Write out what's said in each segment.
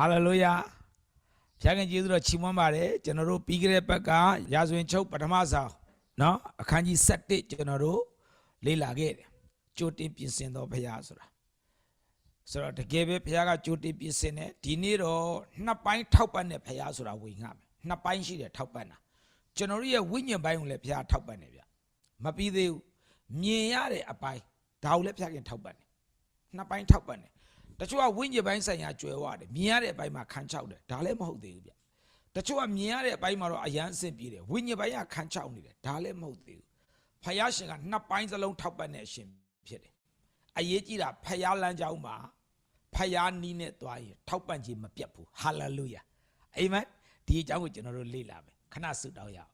ဟာလေလုယာဖခင်ကျေးဇူးတော်ချီးမွမ်းပါတယ်ကျွန်တော်တို့ပြီးခဲ့တဲ့ဘက်ကရာဇဝင်ချုပ်ပထမဆောင်เนาะအခန်းကြီး7ကျွန်တော်တို့လေ့လာခဲ့တယ်ကြိုတင်ပြင်ဆင်တော်ဖခင်ဆိုတာဆိုတော့တကယ်ပဲဖခင်ကကြိုတင်ပြင်ဆင်တယ်ဒီနေ့တော့နှစ်ပိုင်းထောက်ပံ့တဲ့ဖခင်ဆိုတာဝေငှမယ်နှစ်ပိုင်းရှိတယ်ထောက်ပံ့တာကျွန်တော်တို့ရဲ့ဝိညာဉ်ပိုင်းကိုလည်းဖခင်ထောက်ပံ့တယ်ဗျမပြီးသေးဘူးမြင်ရတဲ့အပိုင်းဒါကိုလည်းဖခင်ထောက်ပံ့တယ်နှစ်ပိုင်းထောက်ပံ့တယ် တချို့ကဝိညာဉ်ပိုင်းဆိုင်ရာကျွဲဝတယ်မြင်ရတဲ့အပိုင်းမှာခံချောက်တယ်ဒါလည်းမဟုတ်သေးဘူးဗျတချို့ကမြင်ရတဲ့အပိုင်းမှာတော့အယမ်းအဆင်ပြေတယ်ဝိညာဉ်ပိုင်းကခံချောက်နေတယ်ဒါလည်းမဟုတ်သေးဘူးဖယားရှင်ကနှစ်ပိုင်းစလုံးထောက်ပံ့တဲ့အရှင်ဖြစ်တယ်အရေးကြီးတာဖယားလမ်းကြောင်းမှာဖယားနီးနဲ့သွားရင်ထောက်ပံ့ခြင်းမပြတ်ဘူးဟာလေလုယာအာမင်ဒီအကြောင်းကိုကျွန်တော်တို့လေ့လာမယ်ခဏဆုတောင်းရအောင်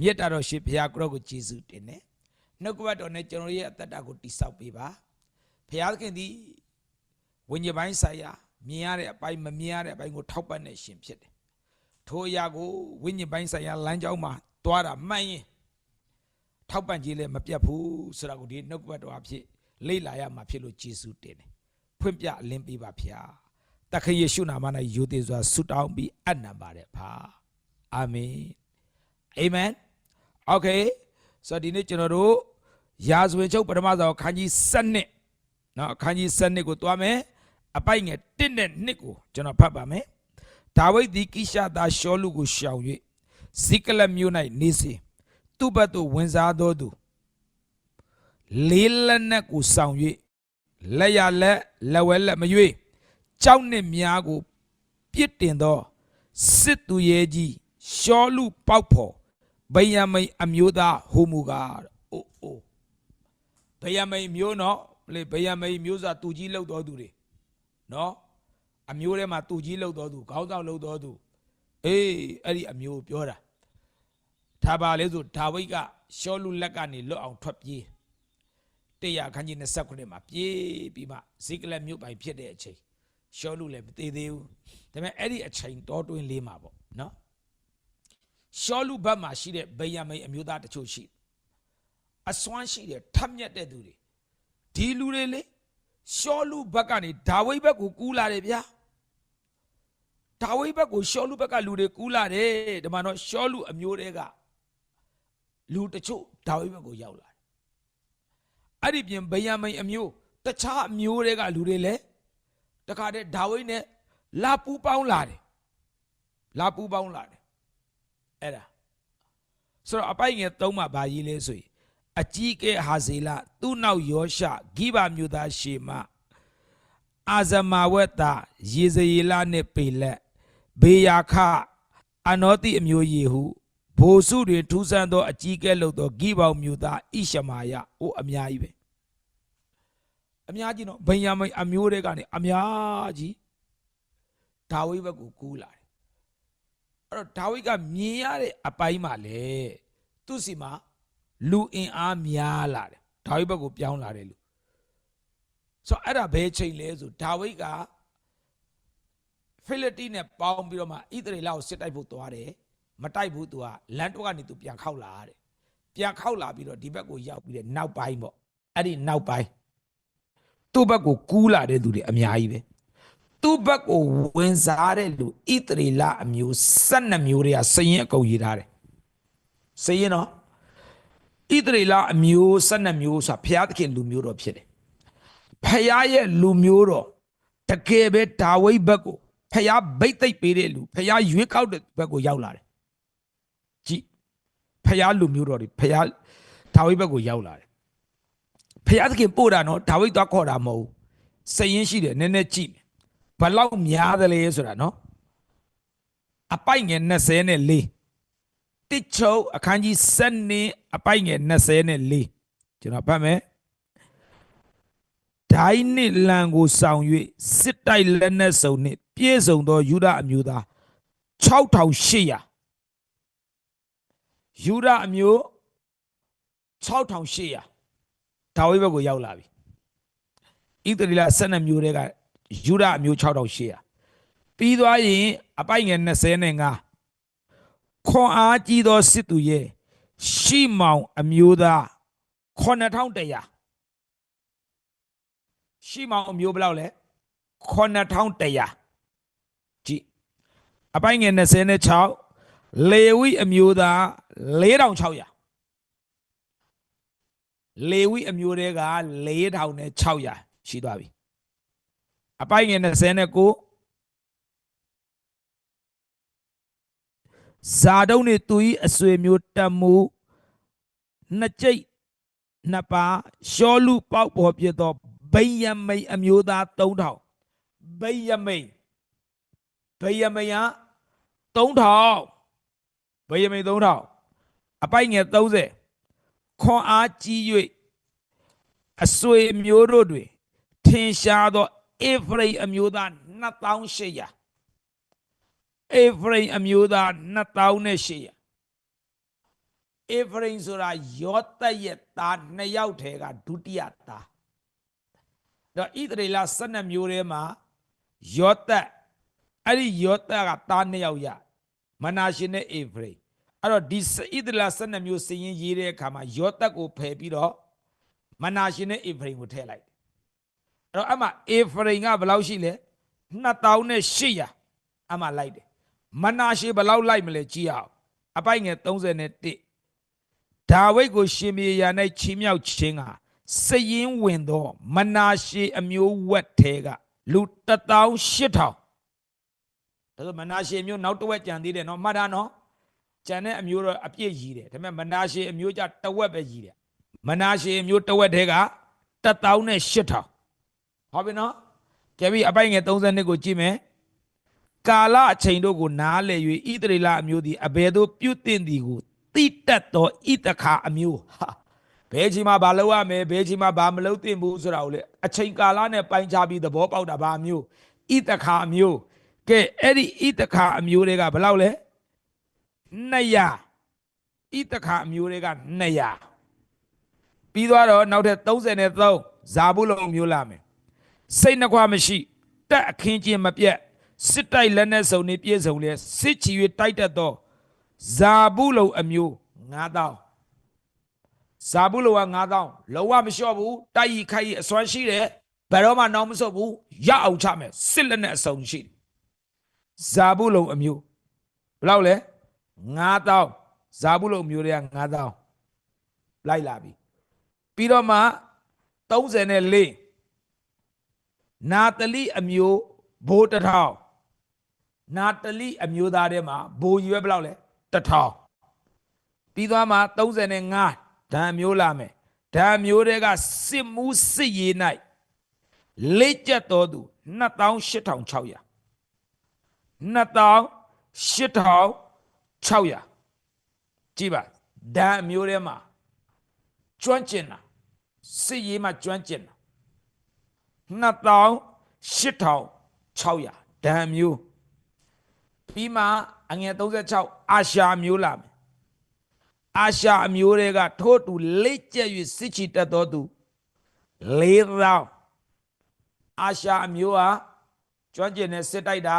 မြတ်တာတော်ရှင်ဖယားကိုရောကိုယေရှုတင်တယ်နှုတ်ကပတ်တော်နဲ့ကျွန်တော်ရဲ့အသက်တာကိုတိဆောက်ပေးပါဖယားသခင်သည် ဝိညာဉ်ပိုင်းဆိုင်ရာမြင်ရတဲ့အပိုင်းမမြင်ရတဲ့အပိုင်းကိုထောက်ပံ့နေရှင်ဖြစ်တယ်။ထိုအရာကိုဝိညာဉ်ပိုင်းဆိုင်ရာလမ်းကြောင်းမှာတွားတာမှန်ရင်ထောက်ပံ့ခြင်းလည်းမပြတ်ဘူးဆိုတာကိုဒီနှုတ်ကပတ်တော်အဖြစ်လေ့လာရမှာဖြစ်လို့ယေရှုတင်တယ်။ဖွင့်ပြအလင်းပေးပါဗျာ။တခင်ယေရှုနာမ၌ယိုသေးစွာဆုတောင်းပြီးအနံပါတယ်ဖာ။အာမင်။အာမင်။ Okay ဆိုတော့ဒီနေ့ကျွန်တော်တို့ရာဇဝင်ချုပ်ပထမဆုံးခန်းကြီး7နှစ်နော်အခန်းကြီး7ကိုတွားမယ် အပိုက်ငယ်1နဲ့2ကိုကျွန်တော်ဖတ်ပါမယ်ဒါဝိဒ်သည်ကိရှသားရှောလူကိုရှောင်၍ဇိကလတ်မြို့၌နေစဉ်သူ့ဘက်သို့ဝင်စားတော်သူလေးလက်နက်ကိုဆောင်၍လက်ရလက်လက်ဝဲလက်မရွေးကြောက်နှင့်များကိုပြစ်တင်သောစစ်သူရဲကြီးရှောလူပေါက်ဖော်ဗိယံမိန်အမျိုးသားဟိုမူကားအိုးအိုးဗယံမိန်မျိုးနော်လေဗယံမိန်မျိုးစာတူကြီးလောက်တော်သူတွေ နော်အမျိုးထဲမှာတူကြီးလောက်တော်သူခေါင်းဆောင်လောက်တော်သူအေးအဲ့ဒီအမျိုးကိုပြောတာဒါပါလေဆိုဒါဝိဒ်ကရှောလူလက်ကနေလွတ်အောင်ထွက်ပြေးတရားခန်းကြီး29မှာပြေးပြီးမှဇိကလက်မြို့ပိုင်ဖြစ်တဲ့အချိန်ရှောလူလည်းမသေးသေးဘူးဒါပေမဲ့အဲ့ဒီအချိန်တော်တွင်းလေးမှာပေါ့နော်ရှောလူဘက်မှာရှိတဲ့ဗယံမိန်အမျိုးသားတချို့ရှိတယ်အစွမ်းရှိတယ်ထက်မြက်တဲ့သူတွေဒီလူတွေလေ ရှောလူဘက်ကနေဒါဝိဒ်ဘက်ကိုကူးလာတယ်ဗျာဒါဝိဒ်ဘက်ကိုရှောလူဘက်ကလူတွေကူးလာတယ်ဒီမှာတော့ရှောလူအမျိုးတွေကလူတချို့ဒါဝိဒ်ဘက်ကိုရောက်လာတယ်အဲ့ဒီပြင်ဗယံမိန်အမျိုးတခြားအမျိုးတွေကလူတွေလည်းတခါတည်းဒါဝိဒ်နဲ့လာပူပေါင်းလာတယ်လာပူပေါင်းလာတယ်အဲ့ဒါဆိုတော့အပိုက်ငယ်သုံးမှာဗာကြီးလဲဆိုရင် အကြီးကဲဟာဇေလသူ့နောက်ယောရှဂိဗမြို့သားရှေမအာဇမာဝက်တာယေဇယေလနှင့်ပေလက်ဘေယာခအနောတိအမျိုးယေဟုဘိုလ်စုတွင်ထူးဆန်းသောအကြီးကဲလို့သောဂိဗောင်မြို့သားဣရှမာယအိုအများကြီးပဲအများကြီးနော်ဗိယံမိန်အမျိုးတွေကနေအများကြီးဒါဝိဒ်ဘက်ကိုကူးလာတယ်အဲ့တော့ဒါဝိဒ်ကမြင်ရတဲ့အပိုင်းမှာလေသူ့စီမှာ လူအင်အားများလာတယ်ဒါဝိဒ်ဘက်ကိုပြောင်းလာတယ်လူဆိုတော့အဲ့ဒါဘယ်ချိန်လဲဆိုဒါဝိဒ်ကဖိလိတိနဲ့ပေါင်းပြီးတော့မှဣသရေလကိုစစ်တိုက်ဖို့သွားတယ်မတိုက်ဘူးသူကလန်တော့ကနေသူပြန်ခောက်လာတယ်ပြန်ခောက်လာပြီးတော့ဒီဘက်ကိုရောက်ပြီးတဲ့နောက်ပိုင်းပေါ့အဲ့ဒီနောက်ပိုင်းသူ့ဘက်ကိုကူးလာတဲ့သူတွေအများကြီးပဲသူ့ဘက်ကိုဝင်စားတဲ့လူဣသရေလအမျိုး12မျိုးတွေကစရင်အကုန်ရေးထားတယ်စရင်နော် ဣသရေလအမျိုး12မျိုးဆိုတာဘုရားသခင်လူမျိုးတော်ဖြစ်တယ်။ဘုရားရဲ့လူမျိုးတော်တကယ်ပဲဒါဝိဒ်ဘက်ကိုဘုရားဗိတ်သိက်ပေးတဲ့လူဘုရားရွေးကောက်တဲ့ဘက်ကိုရောက်လာတယ်။ကြည့်ဘုရားလူမျိုးတော်တွေဘုရားဒါဝိဒ်ဘက်ကိုရောက်လာတယ်။ဘုရားသခင်ပို့တာနော်ဒါဝိဒ်သွားခေါ်တာမဟုတ်ဘူး။စရင်ရှိတယ်နည်းနည်းကြည့်ဘလောက်များတယ်လဲဆိုတာနော်။အပိုက်ငယ်24 တစ်ချုပ်အခန်းကြီး7နှစ်အပိုက်ငယ်24ကျွန်တော်ဖတ်မယ်ဒိုင်းနှစ်လံကိုဆောင်၍စစ်တိုက်လက်နက်စုံနှင့်ပြည့်စုံသောယူဒအမျိုးသား6800ယူဒအမျိုး6800ဒါဝိဒ်ဘက်ကိုရောက်လာပြီဣသရေလ12မျိုးတွေကယူဒအမျိုး6800ပြီးသွားရင်အပိုက်ငယ်25 ခွန်အားကြီးသောစစ်သူရဲ့ရှီမောင်အမျိုးသား9100ရှီမောင်အမျိုးဘယ်လောက်လဲ9100ကြအပိုင်းငယ်26လေဝိအမျိုးသား4600လေဝိအမျိုးတွေက4600ရှိသွားပြီအပိုင်းငယ်29 ဇာတုံးနေသူဤအဆွေမျိုးတတ်မှုနှစ်ကြိတ်နှစ်ပါးရှောလူပေါက်ပေါ်ပြသောဗိယမိန်အမျိုးသား3000ဗိယမိန်ဗိယမိန်က3000ဗိယမိန်3000အပိုက်ငယ်30ခွန်အားကြီး၍အဆွေမျိုးတို့တွင်ထင်ရှားသောအေဖရိမ်အမျိုးသား2800 အေဖရိမ်အမျိုးသား2800အေဖရိမ်ဆိုတာယောသက်ရဲ့သားနှစ်ယောက်ထဲကဒုတိယသားတော့ဣသရေလ12မျိုးထဲမှာယောသက်အဲ့ဒီယောသက်ကသားနှစ်ယောက်ရမနာရှင်နဲ့အေဖရိမ်အဲ့တော့ဒီဣသရေလ12မျိုးစည်ရင်ရေးတဲ့အခါမှာယောသက်ကိုဖယ်ပြီးတော့မနာရှင်နဲ့အေဖရိမ်ကိုထည့်လိုက်တယ်အဲ့တော့အမှအေဖရိမ်ကဘယ်လောက်ရှိလဲ2800အမှလိုက်တယ် မနာရှေဘယ်လောက်လိုက်မလဲကြည့်အောင်အပိုက်ငယ်31ဒါဝိဒ်ကို ရှင်မြေယာ၌ချီးမြှောက်ခြင်းကစရင်ဝင်သော မနာရှေအမျိုးဝက်ထဲကလူ18000ဒါဆိုမနာရှေမျိုးနောက်တစ်ဝက်ကြံသေးတယ်နော်မှတ်တာနော်ကြံတဲ့အမျိုးတော့အပြည့်ကြီးတယ်ဒါပေမဲ့မနာရှေအမျိုးကြတစ်ဝက်ပဲကြီးတယ်မနာရှေအမျိုးတစ်ဝက်ထဲက18000ဟုတ်ပြီနော်ကြပြီအပိုက်ငယ်32ကိုကြည့်မယ် ကာလအချိန်တို့ကိုနားလေ၍ဣသရေလအမျိုးသည်အဘယ်သို့ပြုတင်သည်ကိုတိတက်သောဣတခါအမျိုးဟာဘယ်ချိန်မှာဘာလုပ်ရမယ်ဘယ်ချိန်မှာဘာမလုပ်သင့်ဘူးဆိုတာကိုလေအချိန်ကာလနဲ့ပိုင်းခြားပြီးသဘောပေါက်တာဘာမျိုးဣတခါအမျိုးကဲအဲ့ဒီဣတခါအမျိုးတွေကဘယ်လောက်လဲ200ဣတခါအမျိုးတွေက200ပြီးသွားတော့နောက်ထပ်33ဇာဘူးလုံမျိုးလာမယ်စိတ်နှခွမရှိတက်အခင်းချင်းမပြတ် စစ်တိုက်လက်နဲ့စုံနေပြည့်စုံလျက်စစ်ချီ၍တိုက်တတ်သောဇာဘူးလုံအမျိုး9000ဇာဘူးလုံက9000လုံးဝမလျှော့ဘူးတိုက်ရီခိုက်ရီအစွမ်းရှိတယ်ဘယ်တော့မှနောင်မဆုတ်ဘူးရအောင်ချမယ်စစ်လက်နဲ့အစုံရှိတယ်ဇာဘူးလုံအမျိုးဘယ်လောက်လဲ9000ဇာဘူးလုံအမျိုးတွေက9000လိုက်လာပြီပြီးတော့မှ34နာတလိအမျိုးဘိုးတစ်ထောင် နာတလိအမျိုးသားထဲမှာဘိုးရွယ်ဘယ်လောက်လဲတစ်ထောင်ပြီးသွားမှ35ဓာမျိုးလာမယ်ဓာမျိုးတွေကစစ်မှုစစ်ရေး၌လက်ကျက်တော်သူ28600 28600ကြည့်ပါဓာမျိုးထဲမှာကျွမ်းကျင်တာစစ်ရေးမှာကျွမ်းကျင်တာ28600ဓာမျိုး ပြီးမှအငယ်36အာရှာမျိုးလာမယ်အာရှာအမျိုးတွေကထို့တူလက်ကျက်၍စစ်ချီတက်တော်သူ4000အာရှာအမျိုးဟာကျွမ်းကျင်တဲ့စစ်တိုက်တာ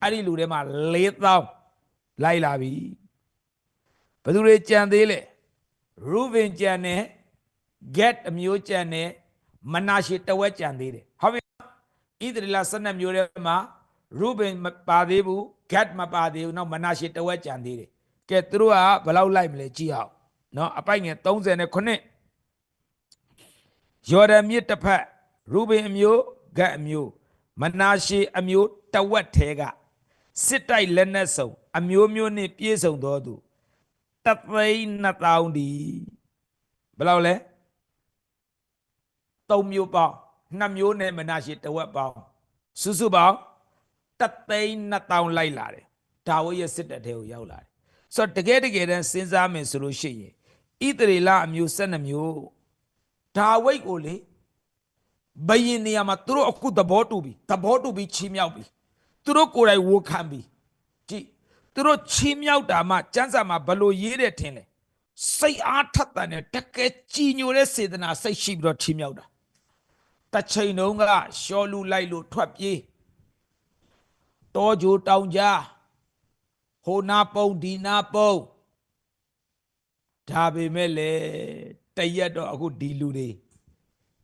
အဲ့ဒီလူတွေမှာ4000လိုက်လာပြီဘယ်သူတွေကြံသေးလဲရူဗင်ကြံတယ် get အမျိုးကြံတယ်မနာရှေတဝက်ကြံသေးတယ်ဟုတ်ပြီဣသရေလ12မျိုးထဲမှာ ရူဘင်မပါသေးဘူးဂတ်မပါသေးဘူးနောက်မနာရှေတဝက်ကြံသေးတယ်ကဲသူတို့ကဘယ်လောက်လိုက်မလဲကြည့်အောင်နော်အပိုက်ငယ်39ယော်ဒန်မြစ်တစ်ဖက်ရူဘင်အမျိုးဂတ်အမျိုးမနာရှေအမျိုးတဝက်ထဲကစစ်တိုက်လက်နက်စုံအမျိုးမျိုးနှင့်ပြည့်စုံတော်သူတသိန်း2000ဒီဘယ်လောက်လဲ3မျိုးပေါင်း2မျိုးနဲ့မနာရှေတဝက်ပေါင်းစုစုပေါင်း တသိန်း2000လိုက်လာတယ်ဒါဝိရဲ့စစ်တပ်ထဲကိုရောက်လာတယ်ဆိုတော့တကယ်တကယ်တမ်းစဉ်းစားမယ်ဆိုလို့ရှိရင်ဣသရေလအမျိုး12မျိုးဒါဝိတ်ကိုလေဘယင်နေရာမှာသူတို့အခုသဘောတူပြီသဘောတူပြီးချီးမြှောက်ပြီသူတို့ကိုယ်တိုင်ဝေခံပြီကြည့်သူတို့ချီးမြှောက်တာမှစံစာမှာဘလို့ရေးတယ်ထင်လဲစိတ်အားထက်သန်တဲ့တကယ်ကြည်ညိုတဲ့စေတနာစိတ်ရှိပြီးတော့ချီးမြှောက်တာတစ်ချိန်တုန်းကရှောလူလိုက်လို့ထွက်ပြေး တောကြိုတောင်ကြားဟိုနာပုံဒီနာပုံဒါပေမဲ့လေတရက်တော့အခုဒီလူတွေ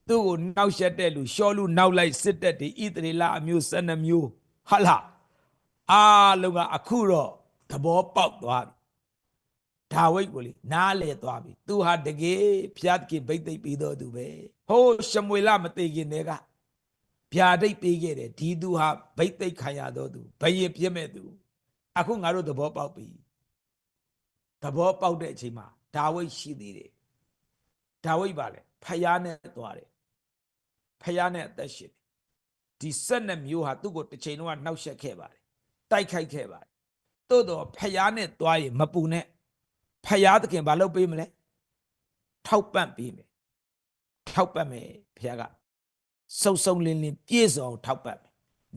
သူ့ကိုနောက်ရက်တဲ့လူရှောလူနောက်လိုက်စစ်တက်တွေဣသရေလအမျိုး12မျိုးဟာလားအားလုံးကအခုတော့သဘောပေါက်သွားပြီဒါဝိဒ်ကိုလေနားလေသွားပြီသူဟာတကယ်ဖျားတခင်ဗိတ်သိပ်ပြီးတော့သူပဲဟိုးရှမွေလမသိခင်တည်းက ဗျာဒိတ်ပေးခဲ့တယ်ဒီသူဟာဗိတ်သိပ်ခံရတော့သူဘယင်ပြည့်မဲ့သူအခုငါတို့သဘောပေါက်ပြီသဘောပေါက်တဲ့အချိန်မှာဒါဝိဒ်ရှိသေးတယ်ဒါဝိဒ်ပါလေဖယားနဲ့သွားတယ်ဖယားနဲ့အသက်ရှင်တယ်ဒီဆက်နဲ့မျိုးဟာသူ့ကိုတစ်ချိန်လုံးကနှောက်ယှက်ခဲ့ပါတယ်တိုက်ခိုက်ခဲ့ပါတယ်သို့တော့ဖယားနဲ့သွားရင်မပူနဲ့ဖယားသခင်ဘာလုပ်ပေးမလဲထောက်ပံ့ပေးမယ်ထောက်ပံ့မယ်ဖယားက စုံစုံလင်းလင်းပြည့်စုံအောင်ထောက်ပံ့မယ်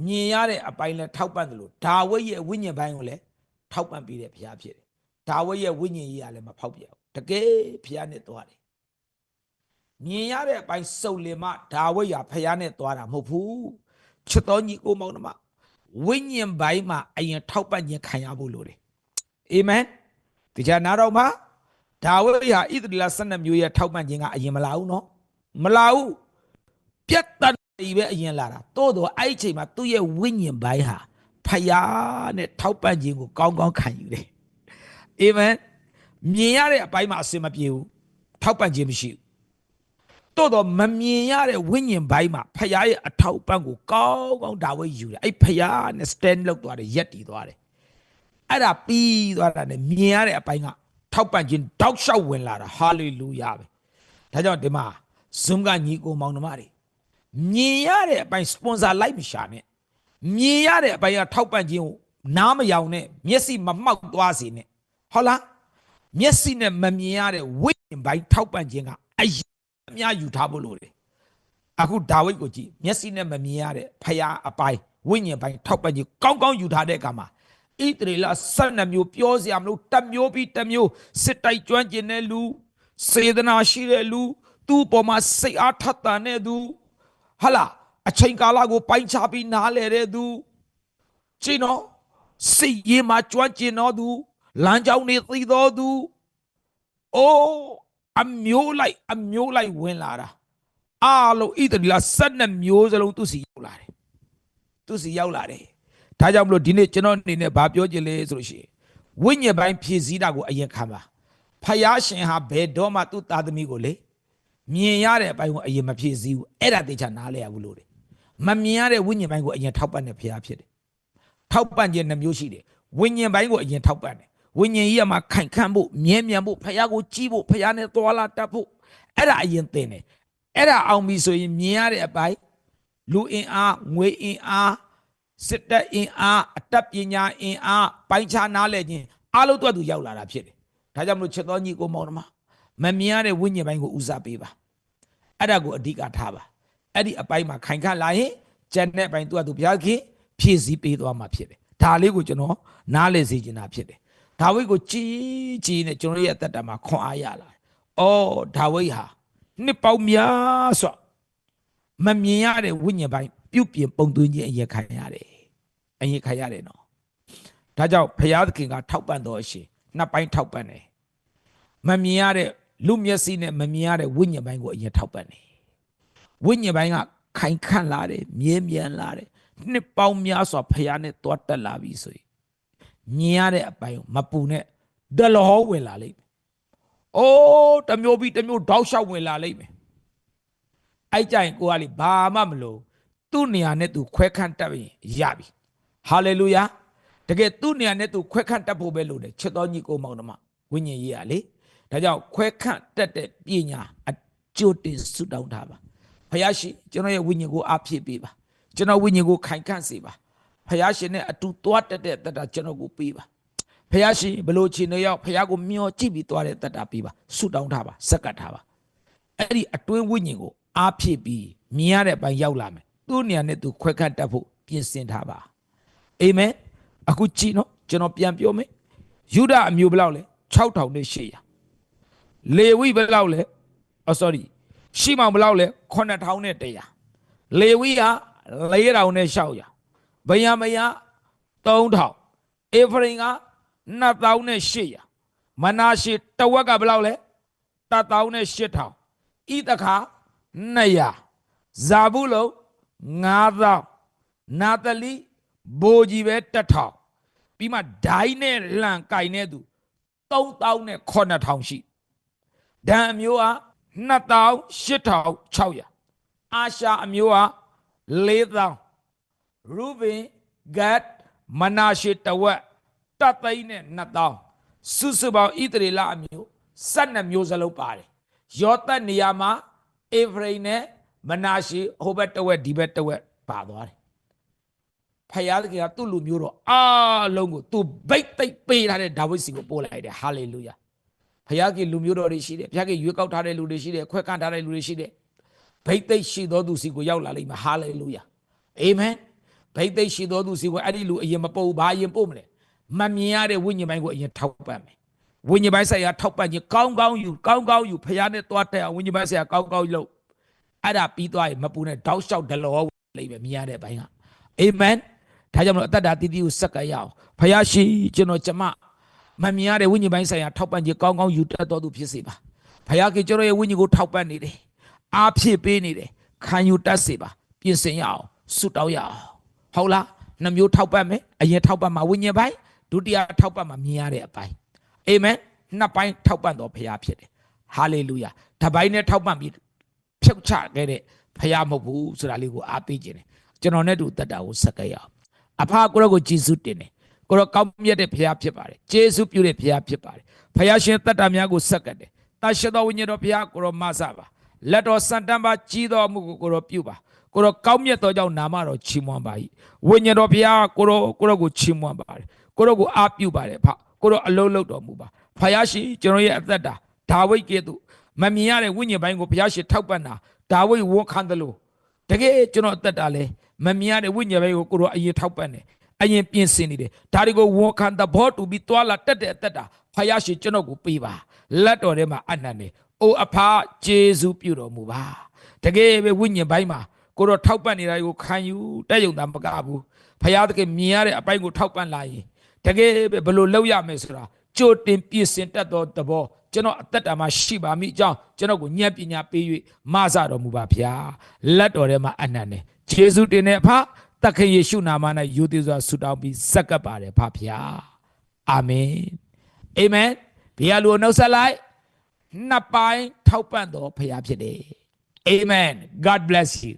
မြင်ရတဲ့အပိုင်းလဲထောက်ပံ့တယ်လို့ဒါဝိဒ်ရဲ့ဝိညာဉ်ပိုင်းကိုလည်းထောက်ပံ့ပေးတဲ့ဖယားဖြစ်တယ်ဒါဝိဒ်ရဲ့ဝိညာဉ်ရေးကလည်းမဖောက်ပြဘူးတကယ်ဖယားနဲ့သွားတယ်မြင်ရတဲ့အပိုင်းစုံလင်မှဒါဝိဒ်ရဖယားနဲ့သွားတာမဟုတ်ဘူးချစ်တော်ညီကိုမောင်နှမဝိညာဉ်ပိုင်းမှာအရင်ထောက်ပံ့ခြင်းခံရဖို့လိုတယ်အာမင်တရားနာတော်မှာဒါဝိဒ်ဟာဣသရေလ12မျိုးရဲ့ထောက်ပံ့ခြင်းကအရင်မလာဘူးနော်မလာဘူး ပြတ်တတ်ပြီပဲအရင်လာတာတိုးတော့အဲ့ဒီအချိန်မှာသူ့ရဲ့ဝိညာဉ်ပိုင်းဟာဖယားနဲ့ထောက်ပံ့ခြင်းကိုကောင်းကောင်းခံယူတယ်အာမင်မြင်ရတဲ့အပိုင်းမှာအစင်မပြေဘူးထောက်ပံ့ခြင်းမရှိဘူးတိုးတော့မမြင်ရတဲ့ဝိညာဉ်ပိုင်းမှာဖယားရဲ့အထောက်ပံ့ကိုကောင်းကောင်းဒါဝိဒ်ယူတယ်အဲ့ဖယားနဲ့ stand လုပ်သွားတယ်ရက်တည်သွားတယ်အဲ့ဒါပြီးသွားတာ ਨੇ မြင်ရတဲ့အပိုင်းကထောက်ပံ့ခြင်းတောက်လျှောက်ဝင်လာတာဟာလေလုယာပဲဒါကြောင့်ဒီမှာ zoom ကညီကိုမောင်နှမတွေ မြင်ရတဲ့အပိုင်း sponsor လိုက်မရှာနဲ့မြင်ရတဲ့အပိုင်းကထောက်ပံ့ခြင်းကိုနားမယောင်နဲ့မျက်စိမမှောက်သွားစေနဲ့ဟုတ်လားမျက်စိနဲ့မမြင်ရတဲ့ဝိညာဉ်ပိုင်းထောက်ပံ့ခြင်းကအရင်အများယူထားဖို့လိုတယ်အခုဒါဝိဒ်ကိုကြည့်မျက်စိနဲ့မမြင်ရတဲ့ဖယားအပိုင်းဝိညာဉ်ပိုင်းထောက်ပံ့ခြင်းကောင်းကောင်းယူထားတဲ့အခါမှာဣတရေလ12မျိုးပြောစရာမလိုတစ်မျိုးပြီးတစ်မျိုးစစ်တိုက်ကျွမ်းကျင်တဲ့လူစေတနာရှိတဲ့လူသူ့ပေါ်မှာစိတ်အားထက်သန်တဲ့သူ ဟာလာအချိန်ကာလကိုပိုင်းခြားပြီးနားလဲတဲ့သူကြည့်နော်စိတ်ရည်မှာကျွမ်းကျင်တော်သူလမ်းကြောင်းတွေသိတော်သူအိုးအမျိုးလိုက်အမျိုးလိုက်ဝင်လာတာအားလုံးဣတရေလ12မျိုးစလုံးသူစီရောက်လာတယ်သူစီရောက်လာတယ်ဒါကြောင့်မလို့ဒီနေ့ကျွန်တော်အနေနဲ့ဗာပြောချင်လဲဆိုလို့ရှိရင်ဝိညာဉ်ပိုင်းဖြည့်စည်းတာကိုအရင်ခံပါဖယားရှင်ဟာဘယ်တော့မှသူ့သားသမီးကိုလေ မြင်ရတဲ့အပိုင်းကိုအရင်မဖြည့်စည်းဘူးအဲ့ဒါတေချာနားလဲရဘူးလို့တယ်မမြင်ရတဲ့ဝိညာဉ်ပိုင်းကိုအရင်ထောက်ပံ့တဲ့ဖယားဖြစ်တယ်ထောက်ပံ့ခြင်းနှမျိုးရှိတယ်ဝိညာဉ်ပိုင်းကိုအရင်ထောက်ပံ့တယ်ဝိညာဉ်ကြီးကမှခိုင်ခန့်ဖို့မြဲမြံဖို့ဖယားကိုကြည့်ဖို့ဖယားနဲ့သွာလာတတ်ဖို့အဲ့ဒါအရင်သင်တယ်အဲ့ဒါအောင်ပြီဆိုရင်မြင်ရတဲ့အပိုင်းလူအင်အားငွေအင်အားစစ်တပ်အင်အားအတတ်ပညာအင်အားပိုင်းခြားနားလဲခြင်းအားလုံးတော့သူရောက်လာတာဖြစ်တယ်။ဒါကြောင့်မလို့ချစ်တော်ညီကိုမောင်နှမ မမြင်ရတဲ့ဝိညာဉ်ပိုင်းကိုဦးစားပေးပါ။အဲ့ဒါကိုအဓိကထားပါ။အဲ့ဒီအပိုင်းမှာခိုင်ခန့်လာရင်ကျန်တဲ့ဘိုင်းသူကသူဘုရားခင်ဖြည့်ဆည်းပေးသွားမှာဖြစ်တယ်။ဒါလေးကိုကျွန်တော်နားလည်စေချင်တာဖြစ်တယ်။ဒါဝိဒ်ကိုကြည်ကြည်နဲ့ကျွန်တော်ရဲ့အသက်တာမှာခွန်အားရလာတယ်။အော်ဒါဝိဒ်ဟာနှစ်ပေါင်းများစွာမမြင်ရတဲ့ဝိညာဉ်ပိုင်းပြုတ်ပြင်ပုံသွင်းခြင်းအရင်ခံရတယ်အရင်ခံရတယ်နော်ဒါကြောင့်ဘုရားသခင်ကထောက်ပံ့တော်အရှင်နှစ်ပိုင်းထောက်ပံ့တယ်မမြင်ရတဲ့ လူမျက်စိနဲ့မမြင်ရတဲ့ဝိညာဉ်ပိုင်းကိုအရင်ထောက်ပံ့တယ်ဝိညာဉ်ပိုင်းကခိုင်ခန့်လာတယ်မြဲမြံလာတယ်နှစ်ပေါင်းများစွာဘုရားနဲ့တွားတက်လာပြီဆိုရင်မြင်ရတဲ့အပိုင်းကိုမပူနဲ့ဒလဟောဝင်လာလိမ့်မယ်။အိုးတစ်မျိုးပြီးတစ်မျိုးတောက်လျှောက်ဝင်လာလိမ့်မယ်။အဲ့ကြရင်ကိုကလေဘာမှမလို့သူ့နေရာနဲ့သူခွဲခန့်တက်ရင်ရပြီဟာလေလုယာတကယ်သူ့နေရာနဲ့သူခွဲခန့်တက်ဖို့ပဲလို့တယ်ချစ်တော်ညီကိုမောင်နှမဝိညာဉ်ရေးရလေ ဒါကြောင့်ခွဲခန့်တက်တဲ့ပညာအကျိုးတင်ဆုတောင်းထားပါဖယားရှင်ကျွန်တော်ရဲ့ဝိညာဉ်ကိုအားဖြည့်ပေးပါကျွန်တော်ဝိညာဉ်ကိုခိုင်ခန့်စေပါဖယားရှင်နဲ့အတူသွားတက်တဲ့တတကျွန်တော်ကိုပေးပါဖယားရှင်ဘလို့ချင်နေရောက်ဖယားကိုမျောကြည့်ပြီးသွားတဲ့တတပေးပါဆုတောင်းထားပါစက္ကပ်ထားပါအဲ့ဒီအတွင်းဝိညာဉ်ကိုအားဖြည့်ပြီးမြင်ရတဲ့ဘိုင်ရောက်လာမယ်သူ့နေရာနဲ့သူခွဲခန့်တက်ဖို့ပြင်ဆင်ထားပါအာမင်အခုကြည့်နော်ကျွန်တော်ပြန်ပြောမယ်ယူဒအမျိုးဘယ်လောက်လဲ6000နဲ့800 လေဝိဘယ်လောက်လဲအော် sorry ရှိမောင်ဘယ်လောက်လဲ9000နဲ့100လေဝိက4000နဲ့600ဗယံမယ3000အေဖရင်က2000နဲ့800မနာရှိတဝက်ကဘယ်လောက်လဲ1000နဲ့8000ဣတခါ200ဇာဘူးလုံး9000နာတလီဘိုးကြီးပဲတက်ထောင်ပြီးမှဒိုင်းနဲ့လန်ကင်တဲ့သူ3000နဲ့9000ရှိ ဒန်အမျိုးဟာ2800အာရှာအမျိုးဟာ4000ရူဘင်ဂတ်မနာရှေတဝက်တတ်သိန်းနဲ့2000စုစုပေါင်းဣသရေလအမျိုး12မျိုးစလုံးပါတယ်ယောသတ်နေရာမှာအေဖရိမ်နဲ့မနာရှေဟိုဘက်တဝက်ဒီဘက်တဝက်ပါသွားတယ်ဖယားသခင်ကသူ့လူမျိုးတော့အားလုံးကိုသူဗိတ်သိပ်ပေးထားတဲ့ဒါဝိဒ်စီကိုပို့လိုက်တယ်ဟာလေလုယာ ဖယားကလူမျိုးတော်တွေရှိတယ်ဖယားကရွေးကောက်ထားတဲ့လူတွေရှိတယ်ခွဲခန့်ထားတဲ့လူတွေရှိတယ်ဗိတ်သိပ်ရှိသောသူစီကိုရောက်လာလိမ့်မယ်ဟာလေလုယာအာမင်ဗိတ်သိပ်ရှိသောသူစီကိုအဲ့ဒီလူအရင်မပို့ဘူးဘာအရင်ပို့မလဲမမြင်ရတဲ့ဝိညာဉ်ပိုင်းကိုအရင်ထောက်ပံ့မယ်ဝိညာဉ်ပိုင်းဆိုင်ရာထောက်ပံ့ခြင်းကောင်းကောင်းယူကောင်းကောင်းယူဖယားနဲ့တွားတက်အောင်ဝိညာဉ်ပိုင်းဆိုင်ရာကောင်းကောင်းလုပ်အဲ့ဒါပြီးသွားရင်မပူနဲ့တောက်လျှောက်ဒလောလိမ့်မယ်မြင်ရတဲ့ဘိုင်းကအာမင်ဒါကြောင့်မလို့အသက်တာတည်တည်ကိုစက္ကရအောင်ဖယားရှိကျွန်တော်ကျမ မမြင်ရတဲ့ဝိညာဉ်ပိုင်းဆိုင်ရာထောက်ပံ့ခြင်းကောင်းကောင်းယူတတ်တော်သူဖြစ်စေပါဖယားကကျွန်တော်ရဲ့ဝိညာဉ်ကိုထောက်ပံ့နေတယ်အားဖြစ်ပေးနေတယ်ခံယူတတ်စေပါပြင်ဆင်ရအောင်ဆုတောင်းရအောင်ဟုတ်လားနှမျိုးထောက်ပံ့မယ်အရင်ထောက်ပံ့မှာဝိညာဉ်ပိုင်းဒုတိယထောက်ပံ့မှာမြင်ရတဲ့အပိုင်းအာမင်နှစ်ပိုင်းထောက်ပံ့တော်ဖရားဖြစ်တယ်ဟာလေလုယာတပိုင်းနဲ့ထောက်ပံ့ပြီးဖြုတ်ချခဲ့တဲ့ဖရားမဟုတ်ဘူးဆိုတာလေးကိုအားပေးခြင်းတယ်ကျွန်တော်နဲ့တူတက်တာကိုစက္ကရအောင်အဖကိုရောကိုဂျေစုတင်တယ် ကိုရောကောင်းမြတ်တဲ့ဖရားဖြစ်ပါတယ်ဂျေစုပြုတဲ့ဖရားဖြစ်ပါတယ်ဖရားရှင်တက်တာများကိုစက္ကတ်တယ်တရှိတော်ဝိညာဉ်တော်ဖရားကိုရောမဆပါလက်တော်စံတမ်းပါကြီးတော်မှုကိုကိုရောပြုပါကိုရောကောင်းမြတ်တော်ကြောင့်နာမတော်ချီးမွမ်းပါ၏ဝိညာဉ်တော်ဘုရားကိုရောကိုရောကိုချီးမွမ်းပါတယ်ကိုရောကိုအားပြုပါတယ်ဖကိုရောအလုံးလုံးတော်မူပါဖယားရှိကျွန်တော်ရဲ့အသက်တာဒါဝိဒ်ကဲ့သို့မမြင်ရတဲ့ဝိညာဉ်ပိုင်းကိုဘုရားရှိထောက်ပံ့တာဒါဝိဒ်ဝန်ခံတယ်လို့တကယ်ကျွန်တော်အသက်တာလဲမမြင်ရတဲ့ဝိညာဉ်ပိုင်းကိုကိုရောအရင်ထောက်ပံ့တယ် အရင်ပြင်ဆင်နေတယ်ဒါတွေကိုဝန်ခံသဘောတူပြီးတွာလာတက်တဲ့အသက်တာဖယားရှိကျွန်တော်ကိုပေးပါလက်တော်ထဲမှာအနန္တနေအိုအဖာဂျေဇုပြုတော်မူပါတကယ်ပဲဝိညာဉ်ပိုင်းမှာကိုတော့ထောက်ပံ့နေတာကိုခံယူတက်ယုံတာမကဘူးဖယားတကယ်မြင်ရတဲ့အပိုင်းကိုထောက်ပံ့လာရင်တကယ်ပဲဘယ်လိုလုပ်ရမလဲဆိုတာကြိုတင်ပြင်ဆင်တတ်သောသဘောကျွန်တော်အသက်တာမှာရှိပါမိအကြောင်းကျွန်တော်ကိုဉာဏ်ပညာပေး၍မဆတော်မူပါဗျာလက်တော်ထဲမှာအနန္တနဲ့ဂျေဇုတင်တဲ့ဖ သခင်ယေရှုနာမ၌ယိုသေးစွာဆုတောင်းပြီးစက္ကပ်ပါတယ်ဖဗျာအာမင်အာမင်ဘုရားလူကိုနှုတ်ဆက်လိုက်နှစ်ပိုင်းထောက်ပံ့တော်ဖခင်ဖြစ်တယ် Amen God bless you